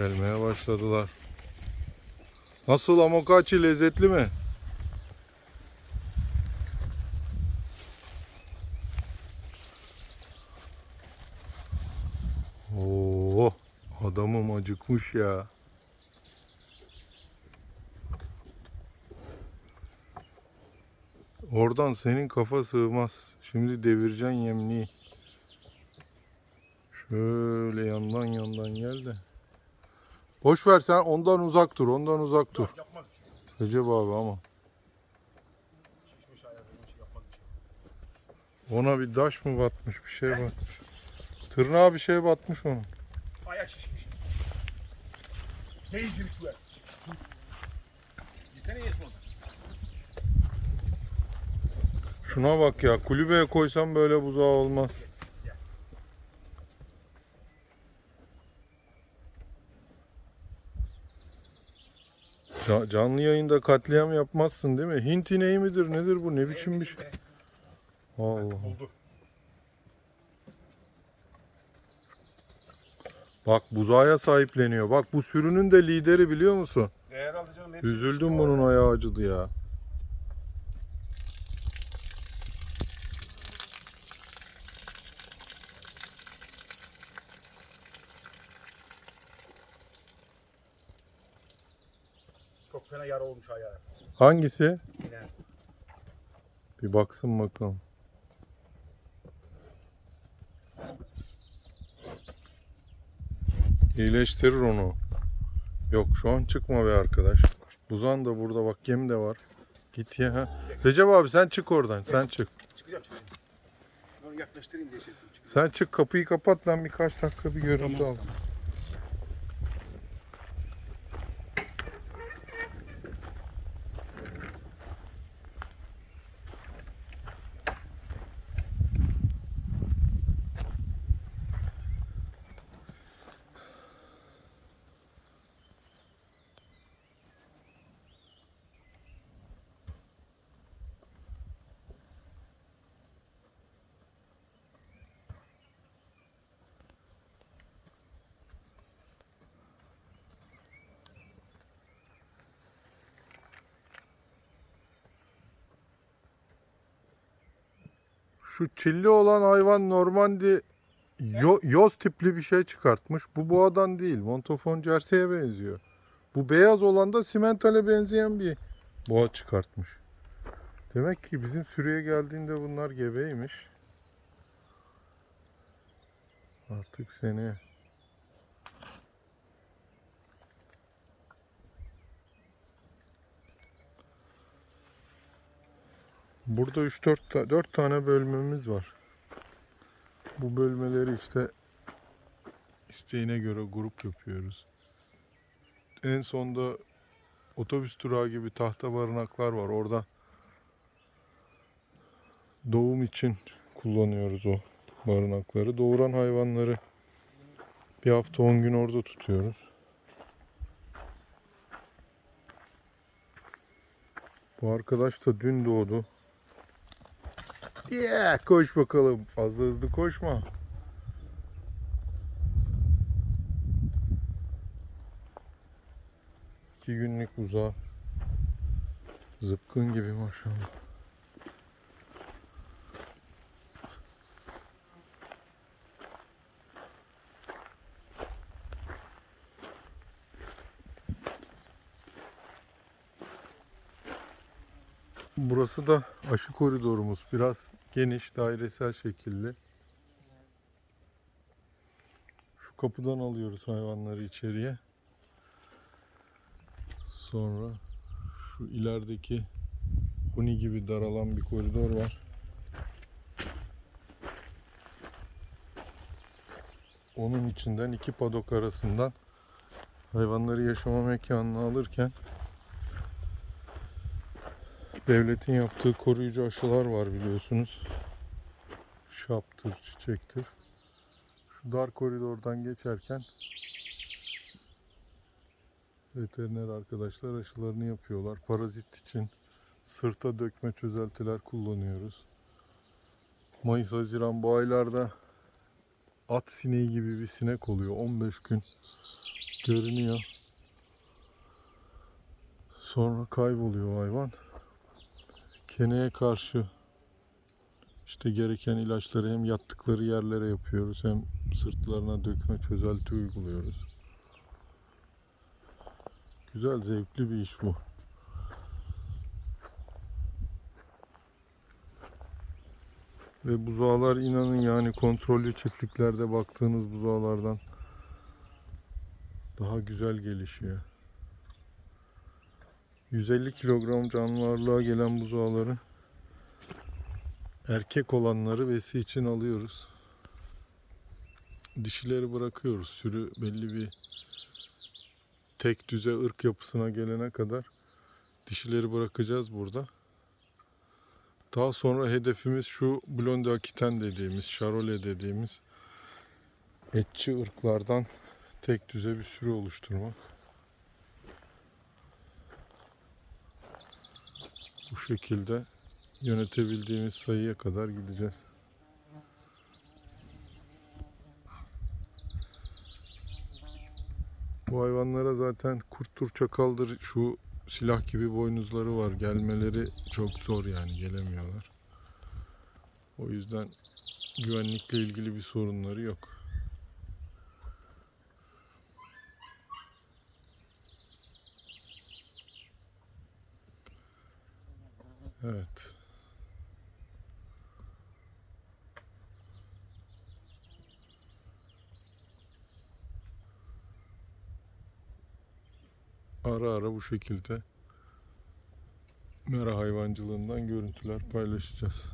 Gelmeye başladılar. Nasıl amokachi lezzetli mi? Oo, adamım acıkmış ya. Oradan senin kafa sığmaz. Şimdi devireceksin yemliği. Şöyle yandan yandan gel de. Boş ver sen ondan uzak dur, ondan uzak dur. Yapmak için. Recep abi ama. Şişmiş ayağı benim için yapmak için. Ona bir taş mı batmış, bir şey batmış. Tırnağa bir şey batmış onun. Ayak şişmiş. Değil gibi tüver. Gitsene yes onu. Şuna bak ya, kulübeye koysam böyle buzağı olmaz. Ca- Canlı yayında katliam yapmazsın değil mi? Hint ineği midir nedir bu? Ne biçim bir şey? Allah. Bak buzağa sahipleniyor. Bak bu sürünün de lideri biliyor musun? Değer alacağım. Üzüldüm bunun ayağı acıdı ya. Fena yara olmuş ayağı. Hangisi? Yine. Bir baksın bakalım. İyileştirir onu. Yok şu an çıkma be arkadaş. Buzan da burada bak yem de var. Git ya. Recep abi sen çık oradan. Sen çık. Çıkacağım yaklaştırayım diye şey. Sen çık kapıyı kapat ben birkaç dakika bir görüntü al. Şu çilli olan hayvan Normandi yo- yoz tipli bir şey çıkartmış. Bu boğadan değil. Montafon Jersey'e benziyor. Bu beyaz olan da simentale benzeyen bir boğa çıkartmış. Demek ki bizim sürüye geldiğinde bunlar gebeymiş. Artık seni Burada 3-4 ta 4 tane bölmemiz var. Bu bölmeleri işte isteğine göre grup yapıyoruz. En sonda otobüs durağı gibi tahta barınaklar var. Orada doğum için kullanıyoruz o barınakları. Doğuran hayvanları bir hafta 10 gün orada tutuyoruz. Bu arkadaş da dün doğdu. Yeah, koş bakalım. Fazla hızlı koşma. İki günlük uzağa. Zıpkın gibi maşallah. Burası da aşı koridorumuz. Biraz geniş, dairesel şekilli. Şu kapıdan alıyoruz hayvanları içeriye. Sonra şu ilerideki huni gibi daralan bir koridor var. Onun içinden iki padok arasından hayvanları yaşama mekanına alırken devletin yaptığı koruyucu aşılar var biliyorsunuz. Şaptır, çiçektir. Şu dar koridordan geçerken veteriner arkadaşlar aşılarını yapıyorlar. Parazit için sırta dökme çözeltiler kullanıyoruz. Mayıs, Haziran bu aylarda at sineği gibi bir sinek oluyor. 15 gün görünüyor. Sonra kayboluyor hayvan. Keneye karşı işte gereken ilaçları hem yattıkları yerlere yapıyoruz hem sırtlarına dökme çözelti uyguluyoruz. Güzel, zevkli bir iş bu. Ve buzağlar inanın yani kontrollü çiftliklerde baktığınız buzağlardan daha güzel gelişiyor. 150 kilogram canlı ağırlığa gelen buzağları erkek olanları besi için alıyoruz. Dişileri bırakıyoruz. Sürü belli bir tek düze ırk yapısına gelene kadar dişileri bırakacağız burada. Daha sonra hedefimiz şu Blonde Akiten dediğimiz, Charolais dediğimiz etçi ırklardan tek düze bir sürü oluşturmak. Şekilde yönetebildiğimiz sayıya kadar gideceğiz. Bu hayvanlara zaten kurttur çakaldır şu silah gibi boynuzları var. Gelmeleri çok zor yani gelemiyorlar. O yüzden güvenlikle ilgili bir sorunları yok. Evet. Ara ara bu şekilde mera hayvancılığından görüntüler paylaşacağız.